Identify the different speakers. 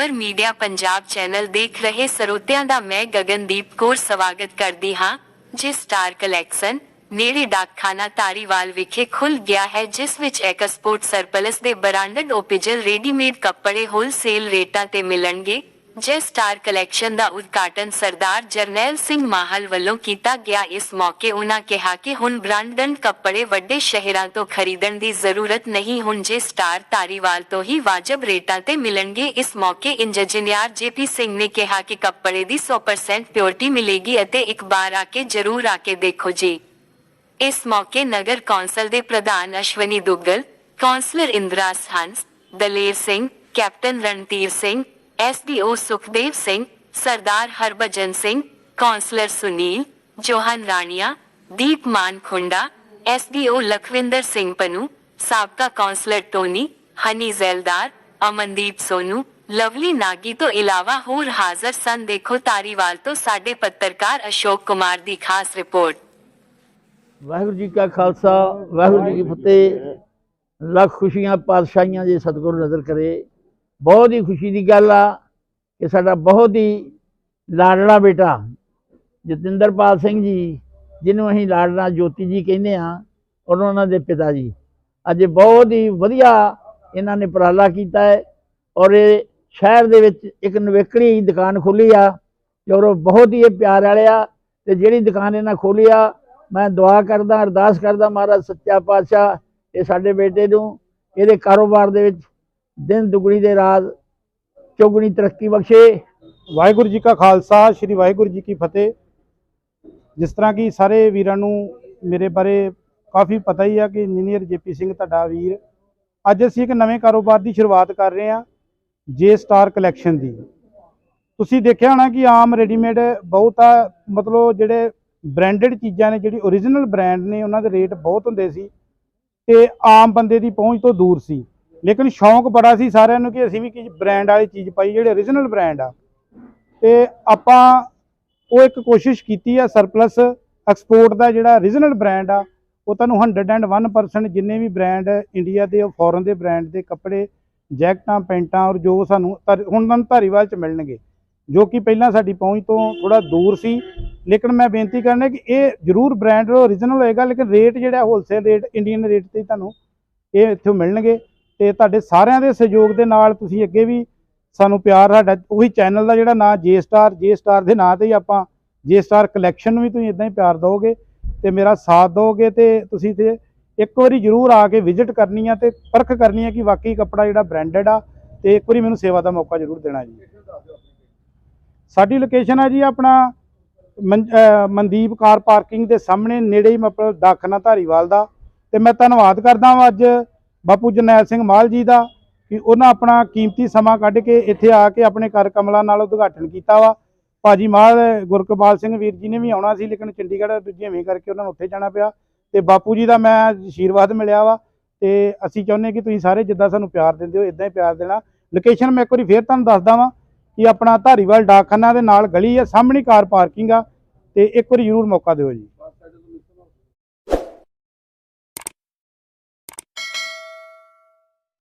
Speaker 1: Power media Punjab channel ਦੇਖ ਰਹੇ ਸਰੋਤਿਆਂ ਦਾ ਮੈਂ ਗਗਨਦੀਪ ਕੌਰ ਸਵਾਗਤ ਕਰਦੀ ਹਾਂ ਜਿਸ ਸਟਾਰ ਕਲੈਕਸ਼ਨ ਨੇੜੇ ਡਾਕਖਾਨਾ ਤਾਰੀਵਾਲ ਵਿਖੇ ਖੁੱਲ ਗਿਆ ਹੈ ਜਿਸ ਵਿੱਚ ਐਕਸਪੋਰਟ ਸਰਪਲਸ ਦੇ ਬ੍ਰਾਂਡਡ ਓਪੀਜਲ ਰੈਡੀਮੇਡ ਕੱਪੜੇ ਹੋਲਸੇਲ ਰੇਟਾਂ ਤੇ ਮਿਲਣਗੇ ਜੇ ਸਟਾਰ ਕਲੈਕਸ਼ਨ ਦਾ ਉਦਘਾਟਨ ਸਰਦਾਰ ਜਰਨੈਲ ਸਿੰਘ ਮਾਹਲ ਵੱਲੋਂ ਕੀਤਾ ਗਿਆ, ਇਸ ਮੌਕੇ ਉਹਨਾਂ ਕਿਹਾ ਕਿ ਹੁਣ ਬ੍ਰਾਂਡਡ ਕੱਪੜੇ ਵੱਡੇ ਸ਼ਹਿਰਾਂ ਤੋਂ ਖਰੀਦਣ ਦੀ ਜ਼ਰੂਰਤ ਨਹੀਂ, ਹੁਣ ਜੇ ਸਟਾਰ ਧਾਰੀਵਾਲ ਤੋਂ ਹੀ ਵਾਜਬ ਰੇਟਾਂ ਤੇ ਮਿਲਣਗੇ, ਇਸ ਮੌਕੇ ਇੰਜੀਨੀਅਰ ਜੇਪੀ ਸਿੰਘ ਨੇ ਕਿਹਾ ਕਿ ਕੱਪੜੇ ਦੀ 100% ਪਿਓਰਟੀ ਮਿਲੇਗੀ ਅਤੇ ਇੱਕ ਵਾਰ ਆ ਕੇ ਜ਼ਰੂਰ ਆ ਕੇ ਦੇਖੋ ਜੀ। ਇਸ ਮੌਕੇ ਨਗਰ ਕੌਂਸਲ ਦੇ ਪ੍ਰਧਾਨ Ashwani Duggal, councillor Indras Hans, Daler Singh, captain Randhir Singh SDO Sukhdev Singh Sardar Harbhajan Singh councillor Sunil John Rania Deepman Khunda SDO Lakhwinder Singh Pannu ਸਾਬਕਾ councillor Tony Honey Zaildar Amandeep Sonu Lovely Nagi ਤੋਂ ਇਲਾਵਾ ਹੋਰ ਹਾਜ਼ਰ ਸਨ ਦੇਖੋ ਤਾਰੀਵਾਲ ਤੋਂ ਸਾਡੇ ਪੱਤਰਕਾਰ ਅਸ਼ੋਕ ਕੁਮਾਰ ਦੀ ਖਾਸ ਰਿਪੋਰਟ
Speaker 2: ਵਾਹਿਗੁਰੂ ਜੀ ਕਾ ਖਾਲਸਾ, ਵਾਹਿਗੁਰੂ ਜੀ ਕੀ ਫਤਿਹ। ਲੱਖ ਖੁਸ਼ੀਆਂ, ਪਾਤਸ਼ਾਹੀਆਂ ਜੇ ਸਤਿਗੁਰੂ ਨਜ਼ਰ ਕਰੇ ਬਹੁਤ ਹੀ ਖੁਸ਼ੀ ਦੀ ਗੱਲ ਆ ਕਿ ਸਾਡਾ ਬਹੁਤ ਹੀ ਲਾਡਲਾ ਬੇਟਾ ਜਤਿੰਦਰਪਾਲ ਸਿੰਘ ਜੀ, ਜਿਹਨੂੰ ਅਸੀਂ ਲਾਡਲਾ ਜੋਤੀ ਜੀ ਕਹਿੰਦੇ ਆ ਔਰ ਉਹਨਾਂ ਦੇ ਪਿਤਾ ਜੀ। ਅੱਜ ਬਹੁਤ ਹੀ ਵਧੀਆ ਇਹਨਾਂ ਨੇ ਉਪਰਾਲਾ ਕੀਤਾ ਹੈ, ਔਰ ਇਹ ਸ਼ਹਿਰ ਦੇ ਵਿੱਚ ਇੱਕ ਨਵੇਕੜੀ ਦੁਕਾਨ ਖੋਲੀ ਆ, ਤੇ ਔਰ ਉਹ ਬਹੁਤ ਹੀ ਇਹ ਪਿਆਰ ਵਾਲੇ ਆ, ਤੇ ਜਿਹੜੀ ਦੁਕਾਨ ਇਹਨਾਂ ਖੋਲੀ ਆ, ਮੈਂ ਦੁਆ ਕਰਦਾ, ਅਰਦਾਸ ਕਰਦਾ ਮਹਾਰਾਜ ਸੱਚਾ ਪਾਤਸ਼ਾਹ ਇਹ ਸਾਡੇ ਬੇਟੇ ਨੂੰ, ਇਹਦੇ ਕਾਰੋਬਾਰ ਦੇ ਵਿੱਚ ਦਿਨ ਦੁਗਣੀ ਦੇ ਰਾਤ ਚੌਗਣੀ ਤਰੱਕੀ ਬਖਸ਼ੇ।
Speaker 3: ਵਾਹਿਗੁਰੂ ਜੀ ਕਾ ਖਾਲਸਾ, ਸ੍ਰੀ ਵਾਹਿਗੁਰੂ ਜੀ ਕੀ ਫਤਿਹ। ਜਿਸ ਤਰ੍ਹਾਂ ਕਿ ਸਾਰੇ ਵੀਰਾਂ ਨੂੰ ਮੇਰੇ ਬਾਰੇ ਕਾਫੀ ਪਤਾ ਹੀ ਆ ਕਿ ਇੰਜੀਨੀਅਰ ਜੇਪੀ ਸਿੰਘ ਤੁਹਾਡਾ ਵੀਰ, ਅੱਜ ਅਸੀਂ ਇੱਕ ਨਵੇਂ ਕਾਰੋਬਾਰ ਦੀ ਸ਼ੁਰੂਆਤ ਕਰ ਰਹੇ ਹਾਂ, ਜੇ ਸਟਾਰ ਕਲੈਕਸ਼ਨ ਦੀ। ਤੁਸੀਂ ਦੇਖਿਆ ਹੋਣਾ ਕਿ ਆਮ ਰੈਡੀਮੇਡ ਬਹੁਤ ਆ, ਮਤਲਬ ਜਿਹੜੇ ਬ੍ਰਾਂਡਡ ਚੀਜ਼ਾਂ ਨੇ, ਜਿਹੜੀ ਓਰੀਜਨਲ ਬ੍ਰਾਂਡ ਨੇ, ਉਹਨਾਂ ਦੇ ਰੇਟ ਬਹੁਤ ਹੁੰਦੇ ਸੀ ਤੇ ਆਮ ਬੰਦੇ ਦੀ ਪਹੁੰਚ ਤੋਂ ਦੂਰ ਸੀ। ਲੇਕਿਨ ਸ਼ੌਂਕ ਬੜਾ ਸੀ ਸਾਰਿਆਂ ਨੂੰ ਕਿ ਅਸੀਂ ਵੀ ਕੀ ਬ੍ਰਾਂਡ ਵਾਲੀ ਚੀਜ਼ ਪਾਈ, ਜਿਹੜੇ ਓਰੀਜਨਲ ਬ੍ਰਾਂਡ ਆ। ਤੇ ਆਪਾਂ ਉਹ ਇੱਕ ਕੋਸ਼ਿਸ਼ ਕੀਤੀ ਆ ਸਰਪਲਸ ਐਕਸਪੋਰਟ ਦਾ ਜਿਹੜਾ ਓਰੀਜਨਲ ਬ੍ਰਾਂਡ ਆ, ਉਹ ਤੁਹਾਨੂੰ 101% ਜਿੰਨੇ ਵੀ ਬ੍ਰਾਂਡ ਇੰਡੀਆ ਦੇ ਉਹ ਫੋਰਨ ਦੇ ਬ੍ਰਾਂਡ ਦੇ ਕੱਪੜੇ, ਜੈਕਟਾਂ, ਪੈਂਟਾਂ ਔਰ ਜੋ ਸਾਨੂੰ ਧਾਰੀ- ਹੁਣ ਤੁਹਾਨੂੰ ਧਾਰੀਵਾਲ ਚ ਮਿਲਣਗੇ, ਜੋ ਕਿ ਪਹਿਲਾਂ ਸਾਡੀ ਪਹੁੰਚ ਤੋਂ ਥੋੜਾ ਦੂਰ ਸੀ। ਲੇਕਿਨ ਮੈਂ ਬੇਨਤੀ ਕਰਨਾ ਕਿ ਇਹ ਜ਼ਰੂਰ ਬ੍ਰਾਂਡ ਓਰੀਜਨਲ ਹੋਏਗਾ, ਲੇਕਿਨ ਰੇਟ ਜਿਹੜਾ ਹੋਲਸੇਲ ਰੇਟ ਇੰਡੀਅਨ ਰੇਟ ਤੇ ਤੁਹਾਨੂੰ ਇਹ ਇੱਥੋਂ ਮਿਲਣਗੇ। ਤੇ ਤੁਹਾਡੇ ਸਾਰਿਆਂ ਦੇ ਸਹਿਯੋਗ ਦੇ ਨਾਲ ਤੁਸੀਂ ਅੱਗੇ ਵੀ ਸਾਨੂੰ ਪਿਆਰ ਸਾਡਾ ਉਹੀ ਚੈਨਲ ਦਾ ਜਿਹੜਾ ਨਾਂ ਜੇ ਸਟਾਰ ਜੇ ਸਟਾਰ ਦੇ ਨਾਂ ਤੇ ਹੀ ਆਪਾਂ ਜੇ ਸਟਾਰ ਕਲੈਕਸ਼ਨ ਨੂੰ ਵੀ ਤੁਸੀਂ ਇਦਾਂ ਹੀ ਪਿਆਰ ਦਿਓਗੇ ਤੇ ਮੇਰਾ ਸਾਥ ਦਿਓਗੇ ਤੇ ਤੁਸੀਂ ਤੇ ਇੱਕ ਵਾਰੀ ਜ਼ਰੂਰ ਆ ਕੇ ਵਿਜ਼ਿਟ ਕਰਨੀ ਆ ਤੇ ਪਰਖ ਕਰਨੀ ਆ ਕਿ ਵਾਕਈ ਕੱਪੜਾ ਜਿਹੜਾ ਬ੍ਰਾਂਡਡ ਆ ਤੇ ਇੱਕ ਵਾਰੀ ਮੈਨੂੰ ਸੇਵਾ ਦਾ ਮੌਕਾ ਜ਼ਰੂਰ ਦੇਣਾ ਜੀ। ਸਾਡੀ ਲੋਕੇਸ਼ਨ ਹੈ ਜੀ ਆਪਣਾ ਮਨ- ਮਨਦੀਪ ਕਾਰ ਪਾਰਕਿੰਗ ਦੇ ਸਾਹਮਣੇ ਨੇੜੇ ਹੀ ਮਤਲਬ ਦਾਖਨਾ ਧਾਰੀਵਾਲ ਦਾ ਤੇ ਮੈਂ ਧੰਨਵਾਦ ਕਰਦਾ ਹਾਂ ਅੱਜ ਬਾਪੂ ਜਰਨੈਲ ਸਿੰਘ ਮਾਲ ਜੀ ਦਾ ਕਿ ਉਹਨਾਂ ਆਪਣਾ ਕੀਮਤੀ ਸਮਾਂ ਕੱਢ ਕੇ ਇੱਥੇ ਆ ਕੇ ਆਪਣੇ ਘਰ ਕਮਲਾ ਨਾਲ ਉਦਘਾਟਨ ਕੀਤਾ ਵਾ। ਭਾਜੀ ਮਾਲ, ਗੁਰਕਬਾਲ ਸਿੰਘ ਵੀਰ ਜੀ ਨੇ ਵੀ ਆਉਣਾ ਸੀ, ਲੇਕਿਨ ਚੰਡੀਗੜ੍ਹ ਦੂਜੀਵੇਂ ਕਰਕੇ ਉਹਨਾਂ ਨੂੰ ਉੱਥੇ ਜਾਣਾ ਪਿਆ। ਤੇ ਬਾਪੂ ਜੀ ਦਾ ਮੈਂ ਆਸ਼ੀਰਵਾਦ ਮਿਲਿਆ ਵਾ ਤੇ ਅਸੀਂ ਚਾਹੁੰਦੇ ਕਿ ਤੁਸੀਂ ਸਾਰੇ ਜਿੱਦਾਂ ਸਾਨੂੰ ਪਿਆਰ ਦਿੰਦੇ ਹੋ ਇਦਾਂ ਹੀ ਪਿਆਰ ਦੇਣਾ। ਲੋਕੇਸ਼ਨ ਮੈਂ ਇੱਕ ਵਾਰੀ ਫੇਰ ਤੁਹਾਨੂੰ ਦੱਸਦਾ ਵਾਂ ਕਿ ਆਪਣਾ ਧਾਰੀਵਾਲ ਡਾਕਖਾਨਾ ਦੇ ਨਾਲ ਗਲੀ ਹੈ ਸਾਹਮਣੀ ਕਾਰ ਪਾਰਕਿੰਗ ਆ ਤੇ ਇੱਕ ਵਾਰੀ ਜ਼ਰੂਰ ਮੌਕਾ ਦਿਓ ਜੀ।